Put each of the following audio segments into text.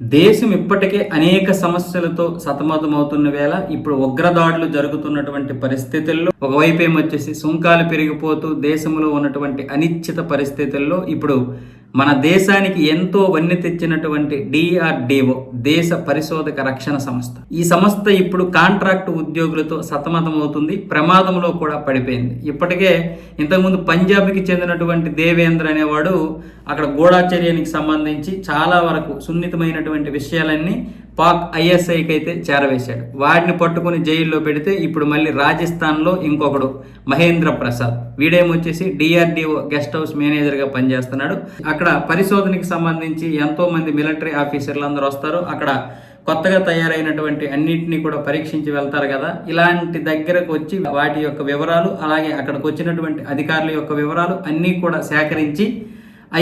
దేశం ఇప్పటికే అనేక సమస్యలతో సతమతమవుతున్న వేళ ఇప్పుడు ఉగ్రదాడులు జరుగుతున్నటువంటి పరిస్థితుల్లో ఒకవైపు ఏమొచ్చేసి సుంకాలు పెరిగిపోతూ దేశంలో ఉన్నటువంటి అనిశ్చిత పరిస్థితుల్లో ఇప్పుడు మన దేశానికి ఎంతో వన్నె తెచ్చినటువంటి డిఆర్డిఓ దేశ పరిశోధక రక్షణ సంస్థ. ఈ సంస్థ ఇప్పుడు కాంట్రాక్ట్ ఉద్యోగులతో సతమతమవుతుంది ప్రమాదంలో కూడా పడిపోయింది. ఇప్పటికే ఇంతకుముందు పంజాబ్కి చెందినటువంటి దేవేంద్ర అనేవాడు అక్కడ గూఢాచర్యానికి సంబంధించి చాలా వరకు సున్నితమైనటువంటి విషయాలన్నీ పాక్ ఐఎస్ఐకి అయితే చేరవేశాడు. వాడిని పట్టుకుని జైల్లో పెడితే ఇప్పుడు మళ్ళీ రాజస్థాన్లో ఇంకొకడు మహేంద్ర ప్రసాద్. వీడేమొచ్చేసి డిఆర్డిఓ గెస్ట్ హౌస్ మేనేజర్గా పనిచేస్తున్నాడు. అక్కడ పరిశోధనకి సంబంధించి ఎంతోమంది మిలిటరీ ఆఫీసర్లు అందరూ వస్తారు. అక్కడ కొత్తగా తయారైనటువంటి అన్నింటినీ కూడా పరీక్షించి వెళ్తారు కదా. ఇలాంటి దగ్గరకు వచ్చి వాటి యొక్క వివరాలు అలాగే అక్కడికి వచ్చినటువంటి అధికారుల యొక్క వివరాలు అన్నీ కూడా సేకరించి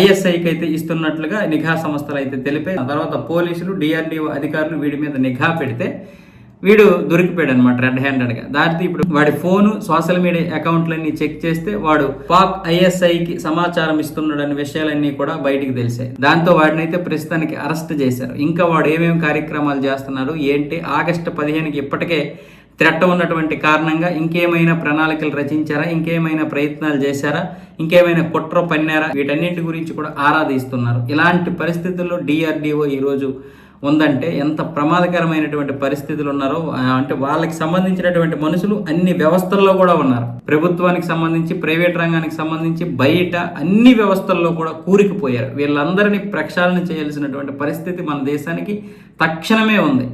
ఐఎస్ఐకి అయితే ఇస్తున్నట్లుగా నిఘా సంస్థలు అయితే తెలిపాయి. ఆ తర్వాత పోలీసులు డిఆర్డిఓ అధికారులు వీడి మీద నిఘా పెడితే వీడు దొరికిపోయాడు అనమాట రెడ్ హ్యాండెడ్గా. దాంతో ఇప్పుడు వాడి ఫోను సోషల్ మీడియా అకౌంట్లన్నీ చెక్ చేస్తే వాడు పాక్ ఐఎస్ఐకి సమాచారం ఇస్తున్నాడనే విషయాలన్నీ కూడా బయటికి తెలిసాయి. దాంతో వాడినైతే ప్రస్తుతానికి అరెస్ట్ చేశారు. ఇంకా వాడు ఏమేమి కార్యక్రమాలు చేస్తున్నారు ఏంటి? ఆగస్టు పదిహేనుకి ఇప్పటికే త్రెట్ట ఉన్నటువంటి కారణంగా ఇంకేమైనా ప్రణాళికలు రచించారా? ఇంకేమైనా ప్రయత్నాలు చేశారా? ఇంకేమైనా కుట్ర పన్నారా? వీటన్నింటి గురించి కూడా ఆరాధిస్తున్నారు. ఇలాంటి పరిస్థితుల్లో డిఆర్డిఓ ఈరోజు ఉందంటే ఎంత ప్రమాదకరమైనటువంటి పరిస్థితులు ఉన్నారో అంటే వాళ్ళకి సంబంధించినటువంటి మనుషులు అన్ని వ్యవస్థల్లో కూడా ఉన్నారు. ప్రభుత్వానికి సంబంధించి ప్రైవేట్ రంగానికి సంబంధించి బయట అన్ని వ్యవస్థల్లో కూడా కూరికిపోయారు. వీళ్ళందరినీ ప్రక్షాళన చేయాల్సినటువంటి పరిస్థితి మన దేశానికి తక్షణమే ఉంది.